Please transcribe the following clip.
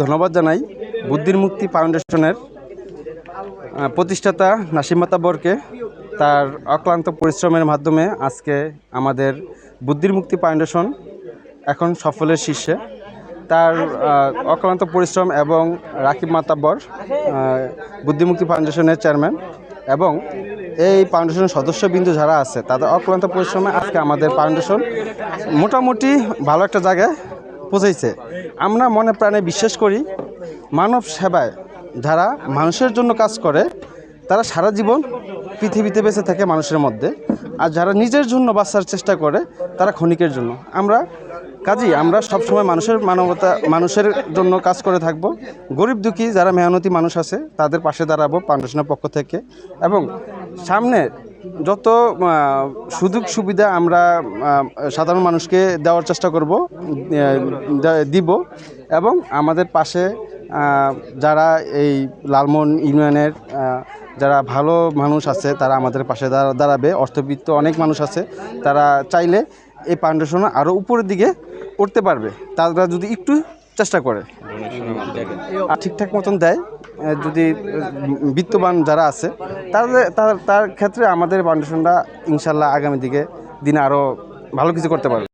ধন্যবাদ জানাই বুদ্ধির মুক্তি ফাউন্ডেশনের প্রতিষ্ঠাতা নাসিম মাতাবরকে তার অক্লান্ত পরিশ্রমের মাধ্যমে আজকে আমাদের বুদ্ধির মুক্তি ফাউন্ডেশন এখন সফলের শীর্ষে। তার অক্লান্ত পরিশ্রম এবং রাকিব মাতাব্বর বুদ্ধিমুক্তি ফাউন্ডেশনের চেয়ারম্যান এবং এই ফাউন্ডেশনের সদস্যবিন্দু যারা আছে, তাদের অক্লান্ত পরিশ্রমে আজকে আমাদের ফাউন্ডেশন মোটামুটি ভালো একটা জায়গায় পৌঁছেছে। আমরা মনে প্রাণে বিশ্বাস করি মানব সেবায় যারা মানুষের জন্য কাজ করে, তারা সারা জীবন পৃথিবীতে বেঁচে থাকে মানুষের মধ্যে। আর যারা নিজের জন্য বাঁচার চেষ্টা করে, তারা ক্ষণিকের জন্য। আমরা কাজেই আমরা সবসময় মানুষের মানবতা, মানুষের জন্য কাজ করে থাকব। গরিব দুঃখী যারা মেহনতি মানুষ আছে, তাদের পাশে দাঁড়াবো ফাউন্ডেশনের পক্ষ থেকে। এবং সামনে যত সুযোগ সুবিধা আমরা সাধারণ মানুষকে দেওয়ার চেষ্টা করব দিব এবং আমাদের পাশে যারা এই লালমোহন ইউনিয়নের যারা ভালো মানুষ আছে তারা আমাদের পাশে দাঁড়া- দাঁড়াবে। অর্থবিত্ত অনেক মানুষ আছে তারা চাইলে এই ফাউন্ডেশন আরও উপরের দিকে উঠতে পারবে। তারা যদি একটু চেষ্টা করে। ঠিকঠাক মতন দেয় যদি বিত্তবান যারা আছে, তাদের, তার তার ক্ষেত্রে আমাদের ফাউন্ডেশনটা ইনশাল্লাহ আগামী দিকে দিনে আরও ভালো কিছু করতে পারবে।